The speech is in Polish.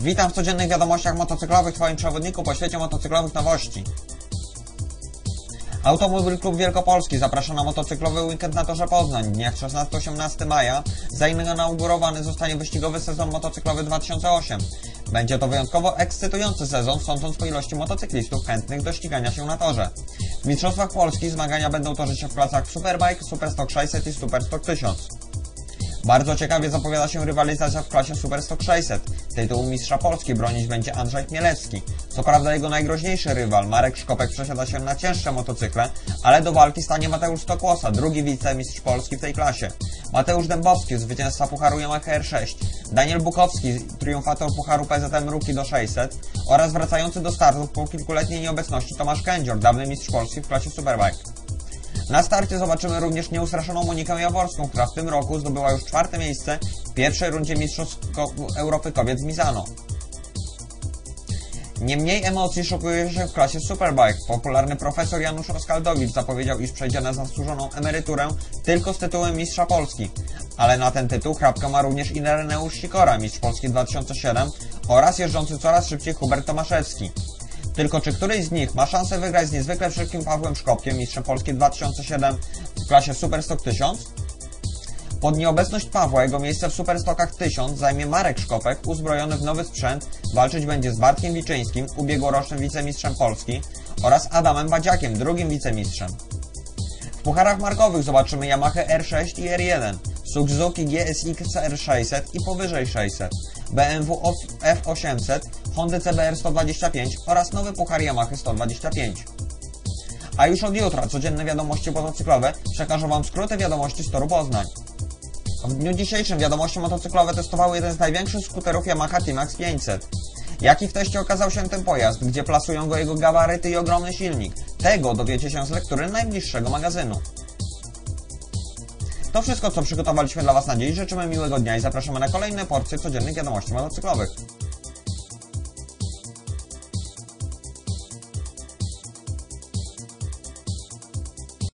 Witam w codziennych wiadomościach motocyklowych, Twoim przewodniku po świecie motocyklowych nowości. Automobil Klub Wielkopolski zaprasza na motocyklowy weekend na torze Poznań. W dniach 16-18 maja zainaugurowany zostanie wyścigowy sezon motocyklowy 2008. Będzie to wyjątkowo ekscytujący sezon, sądząc po ilości motocyklistów chętnych do ścigania się na torze. W Mistrzostwach Polski zmagania będą toczyć się w klasach Superbike, Superstock 600 i Superstock 1000. Bardzo ciekawie zapowiada się rywalizacja w klasie Super Stock 600. Tytuł mistrza Polski bronić będzie Andrzej Chmielewski. Co prawda jego najgroźniejszy rywal, Marek Szkopek, przesiada się na cięższe motocykle, ale do walki stanie Mateusz Stokłosa, drugi wicemistrz Polski w tej klasie. Mateusz Dębowski, zwycięzca Pucharu Yamaha R6, Daniel Bukowski, triumfator Pucharu PZM Rookie do 600 oraz wracający do startów po kilkuletniej nieobecności Tomasz Kędzior, dawny mistrz Polski w klasie Superbike. Na starcie zobaczymy również nieustraszoną Monikę Jaworską, która w tym roku zdobyła już czwarte miejsce w pierwszej rundzie Mistrzostw Europy Kobiet z Misano. Nie mniej emocji szokuje się w klasie Superbike. Popularny profesor Janusz Oskaldowicz zapowiedział, iż przejdzie na zasłużoną emeryturę tylko z tytułem Mistrza Polski. Ale na ten tytuł chrapka ma również Ireneusz Sikora, Mistrz Polski 2007 oraz jeżdżący coraz szybciej Hubert Tomaszewski. Tylko czy któryś z nich ma szansę wygrać z niezwykle szybkim Pawłem Szkopkiem, mistrzem Polski 2007 w klasie Superstock 1000? Pod nieobecność Pawła jego miejsce w Superstockach 1000 zajmie Marek Szkopek, uzbrojony w nowy sprzęt, walczyć będzie z Bartkiem Wiczyńskim, ubiegłorocznym wicemistrzem Polski oraz Adamem Badziakiem, drugim wicemistrzem. W pucharach markowych zobaczymy Yamaha R6 i R1, Suzuki GSX R600 i powyżej 600, BMW F800, Honda CBR 125 oraz nowy puchar Yamaha 125. A już od jutra codzienne wiadomości motocyklowe przekażą Wam skróty wiadomości z toru Poznań. W dniu dzisiejszym wiadomości motocyklowe testowały jeden z największych skuterów Yamaha T-Max 500. Jaki w teście okazał się ten pojazd, gdzie plasują go jego gabaryty i ogromny silnik? Tego dowiecie się z lektury najbliższego magazynu. To wszystko, co przygotowaliśmy dla Was na dziś. Życzymy miłego dnia i zapraszamy na kolejne porcje codziennych wiadomości motocyklowych.